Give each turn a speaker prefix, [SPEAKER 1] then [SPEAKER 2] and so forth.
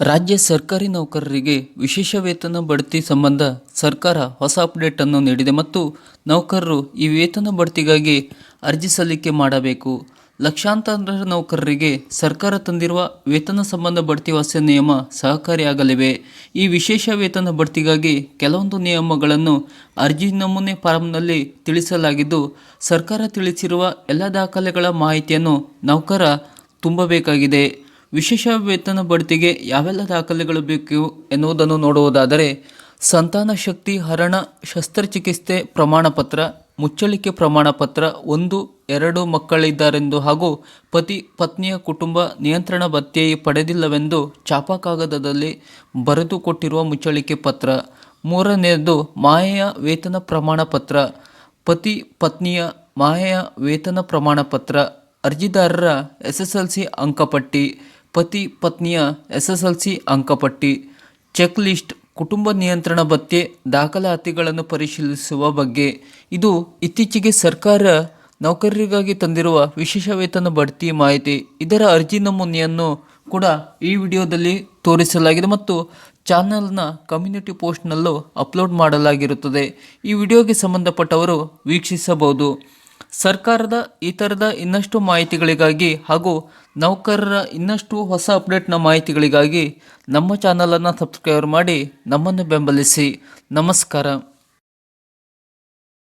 [SPEAKER 1] ರಾಜ್ಯ ಸರ್ಕಾರಿ ನೌಕರರಿಗೆ ವಿಶೇಷ ವೇತನ ಬಡ್ತಿ ಸಂಬಂಧ ಸರ್ಕಾರ ಹೊಸ ಅಪ್ಡೇಟ್ ಅನ್ನು ನೀಡಿದೆ ಮತ್ತು ನೌಕರರು ಈ ವೇತನ ಬಡ್ತಿಗಾಗಿ ಅರ್ಜಿ ಸಲ್ಲಿಕೆ ಮಾಡಬೇಕು. ಲಕ್ಷಾಂತರ ನೌಕರರಿಗೆ ಸರ್ಕಾರ ತಂದಿರುವ ವೇತನ ಸಂಬಂಧ ಬಡ್ತಿ ಹೊಸ ನಿಯಮ ಸಹಕಾರಿಯಾಗಲಿವೆ. ಈ ವಿಶೇಷ ವೇತನ ಬಡ್ತಿಗಾಗಿ ಕೆಲವೊಂದು ನಿಯಮಗಳನ್ನು ಅರ್ಜಿ ನಮೂನೆ ಫಾರ್ಮ್ನಲ್ಲಿ ತಿಳಿಸಲಾಗಿದ್ದು, ಸರ್ಕಾರ ತಿಳಿಸಿರುವ ಎಲ್ಲ ದಾಖಲೆಗಳ ಮಾಹಿತಿಯನ್ನು ನೌಕರ ತುಂಬಬೇಕಾಗಿದೆ. ವಿಶೇಷ ವೇತನ ಬಡ್ತಿಗೆ ಯಾವೆಲ್ಲ ದಾಖಲೆಗಳು ಬೇಕು ಎನ್ನುವುದನ್ನು ನೋಡುವುದಾದರೆ ಸಂತಾನ ಶಕ್ತಿ, ಹರಣ, ಶಸ್ತ್ರಚಿಕಿತ್ಸೆ ಪ್ರಮಾಣ ಪತ್ರ, ಮುಚ್ಚಳಿಕೆ ಪ್ರಮಾಣ ಪತ್ರ, ಒಂದು, ಎರಡು ಮಕ್ಕಳಿದ್ದಾರೆಂದು ಹಾಗೂ ಪತಿ, ಪತ್ನಿಯ ಕುಟುಂಬ ನಿಯಂತ್ರಣ ಭತ್ಯೆ ಪಡೆದಿಲ್ಲವೆಂದು ಚಾಪಾ ಕಾಗದದಲ್ಲಿ ಬರೆದು ಕೊಟ್ಟಿರುವ ಮುಚ್ಚಳಿಕೆ ಪತ್ರ. ಮೂರನೆಯದು, ಮಾಯೆಯ ವೇತನ ಪ್ರಮಾಣ ಪತ್ರ. ಪತಿ, ಪತ್ನಿಯ ಮಾಯೆಯ ವೇತನ ಪ್ರಮಾಣ ಪತ್ರ. ಅರ್ಜಿದಾರರ ಎಸ್ ಎಸ್ ಎಲ್ ಸಿ ಅಂಕಪಟ್ಟಿ. ಪತಿ ಪತ್ನಿಯ ಎಸ್ ಎಸ್ ಎಲ್ ಸಿ ಅಂಕಪಟ್ಟಿ ಚೆಕ್ ಲಿಸ್ಟ್ ಕುಟುಂಬ ನಿಯಂತ್ರಣ ಭತ್ಯೆ, ದಾಖಲಾತಿಗಳನ್ನು ಪರಿಶೀಲಿಸುವ ಬಗ್ಗೆ. ಇದು ಇತ್ತೀಚೆಗೆ ಸರ್ಕಾರ ನೌಕರರಿಗಾಗಿ ತಂದಿರುವ ವಿಶೇಷ ವೇತನ ಬಡ್ತಿ ಮಾಹಿತಿ. ಇದರ ಅರ್ಜಿ ನಮೂನೆಯನ್ನು ಕೂಡ ಈ ವಿಡಿಯೋದಲ್ಲಿ ತೋರಿಸಲಾಗಿದೆ ಮತ್ತು ಚಾನಲ್ನ ಕಮ್ಯುನಿಟಿ ಪೋಸ್ಟ್ನಲ್ಲೂ ಅಪ್ಲೋಡ್ ಮಾಡಲಾಗಿರುತ್ತದೆ. ಈ ವಿಡಿಯೋಗೆ ಸಂಬಂಧಪಟ್ಟವರು ವೀಕ್ಷಿಸಬಹುದು. ಸರ್ಕಾರದ ಈ ಥರದ ಇನ್ನಷ್ಟು ಮಾಹಿತಿಗಳಿಗಾಗಿ ಹಾಗೂ ನೌಕರರ ಇನ್ನಷ್ಟು ಹೊಸ ಅಪ್ಡೇಟ್ನ ಮಾಹಿತಿಗಳಿಗಾಗಿ ನಮ್ಮ ಚಾನಲನ್ನು ಸಬ್ಸ್ಕ್ರೈಬ್ ಮಾಡಿ ನಮ್ಮನ್ನು ಬೆಂಬಲಿಸಿ. ನಮಸ್ಕಾರ.